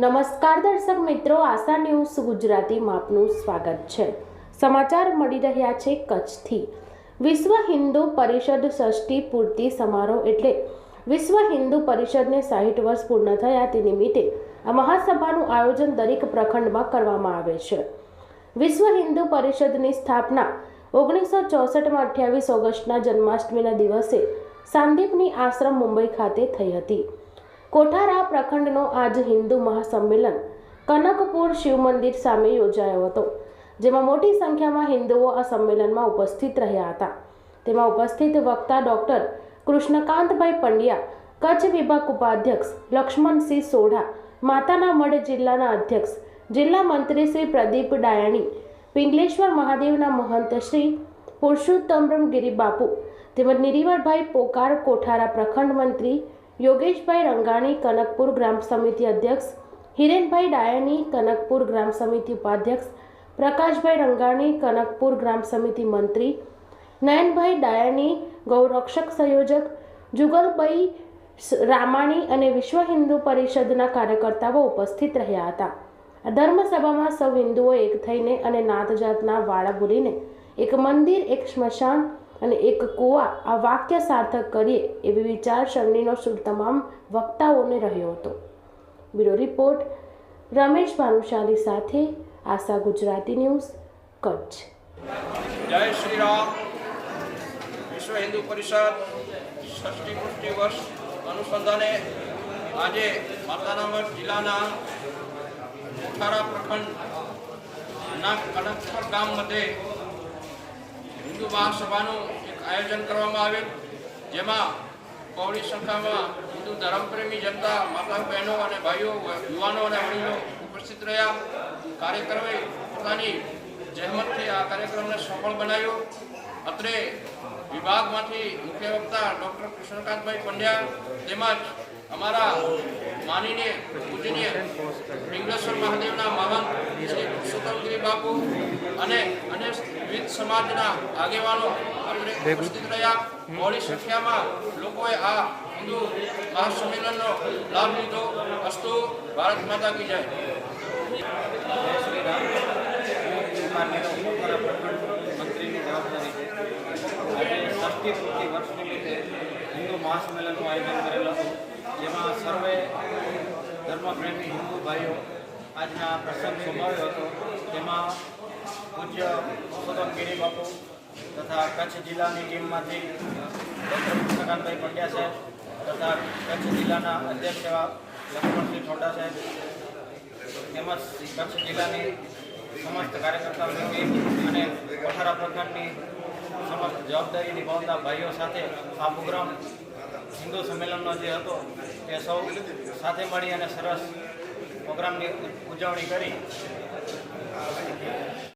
નમસ્કાર દર્શક મિત્રો, આશા ન્યૂઝ ગુજરાતીમાં આપનું સ્વાગત છે. સમાચાર મળી રહ્યા છે કચ્છથી. વિશ્વ હિન્દુ પરિષદ ષષ્ઠી પૂર્તિ સમારોહ એટલે વિશ્વ હિન્દુ પરિષદને સાહીઠ વર્ષ પૂર્ણ થયા તે નિમિત્તે આ મહાસભાનું આયોજન દરેક પ્રખંડમાં કરવામાં આવે છે. વિશ્વ હિન્દુ પરિષદની સ્થાપના ઓગણીસો ચોસઠમાં અઠ્યાવીસ ઓગસ્ટના જન્માષ્ટમીના દિવસે સાંદીપની આશ્રમ મુંબઈ ખાતે થઈ હતી. કોઠારા પ્રખંડનો આજ હિન્દુ મહાસંમેલન. કનકપુર શિવ મંદિર સામે યોજાયો હતો, જેમાં મોટી સંખ્યામાં હિન્દુઓ આ સંમેલનમાં ઉપસ્થિત રહ્યા હતા. તેમાં ઉપસ્થિત વક્તા ડૉક્ટર કૃષ્ણકાંતભાઈ પંડ્યા, કચ્છ વિભાગ ઉપાધ્યક્ષ લક્ષ્મણસિંહ સોઢા, માતાના મઢ જિલ્લાના અધ્યક્ષ, જિલ્લા મંત્રી શ્રી પ્રદીપ ડાયાણી, પિંગલેશ્વર મહાદેવના મહંત શ્રી પુરુષોત્તમ ગિરિબાપુ તેમજ નિરીવરભાઈ પોકાર કોઠારા પ્રખંડ મંત્રી યોગેશભાઈ રંગાણી કનકપુર ગ્રામ સમિતિ અધ્યક્ષ, હિરેનભાઈ ડાયાની કનકપુર ગ્રામ સમિતિ ઉપાધ્યક્ષ, પ્રકાશભાઈ રંગાણી કનકપુર ગ્રામ સમિતિ મંત્રી, નયનભાઈ ડાયાની ગૌરક્ષક સંયોજક, જુગલભાઈ રામાણી અને વિશ્વ હિન્દુ પરિષદના કાર્યકર્તાઓ ઉપસ્થિત રહ્યા હતા. ધર્મસભામાં સૌ હિન્દુઓ એક થઈને અને નાત જાતના વાળા બોલીને એક મંદિર, એક સ્મશાન અને એક કુવા આ વાક્ય સાર્થક કરીએ એવી વિચારસરણીનો સુર તમામ વક્તાઓને રહ્યો હતો. બ્યુરો રિપોર્ટ, રમેશ ભાનુશાલી સાથે આશા ગુજરાતી ન્યૂઝ, કચ્છ. જય શ્રી રામ વિશ્વ હિન્દુ પરિષદ ષષ્ઠી પુષ્ટિ વર્ષ અનુસંધાને આજે માતાનામઢ જિલ્લાના કોઠારા પ્રખંડના ગામ મધ્યે હિન્દુ મહાસભાનું એક આયોજન કરવામાં આવેલ જેમાં બહોળી સંખ્યામાં હિન્દુ ધર્મપ્રેમી જનતા, માતા, બહેનો અને ભાઈઓ, યુવાનો અને વડીલો ઉપસ્થિત રહ્યા. કાર્યક્રમે પોતાની જહેમતથી આ કાર્યક્રમને સફળ બનાવ્યો. અત્રે વિભાગમાંથી મુખ્ય વક્તા ડૉક્ટર કૃષ્ણકાંતભાઈ પંડ્યા તેમજ અમારા માનીને પૂજનીય લિંગેશ્વર મહાદેવના મહંત બાપુ અને અને વિવિધ સમાજના આગેવાનો આપણે ઉપસ્થિત રહ્યા. મોડી સંખ્યામાં લોકોએ આ હિન્દુ મહાસંમેલનનો લાભ લીધો. અસ્તુ ભારત માતા કી જય. શ્રી રામ મંત્રીની જવાબદારી છે ષષ્ઠી પૂર્તિ વર્ષ નિમિત્તે હિન્દુ મહાસંમેલનનું આયોજન કરેલું હતું. જેમાં સર્વે ધર્મપ્રેમી હિન્દુ ભાઈઓ આજના પ્રસંગ સંભાળ્યો હતો. તેમાં પૂજ્ય પુરુષોત્તમ ગિરી બાપુ તથા કચ્છ જિલ્લાની ટીમમાંથી ડૉક્ટર કૃષ્ણકાંતભાઈ પંડ્યા સાહેબ તથા કચ્છ જિલ્લાના અધ્યક્ષ એવા લક્ષ્મણસિંહ ઠોડા સાહેબ તેમજ કચ્છ જિલ્લાની સમસ્ત કાર્યકર્તાઓની ટીમ અને કોઠારા પ્રખંડની સમસ્ત જવાબદારી નિભાવતા ભાઈઓ સાથે આ પ્રોગ્રામ હિન્દુ સંમેલનનો જે હતો તે સૌ સાથે મળી અને સરસ પ્રોગ્રામની ઉજવણી કરી.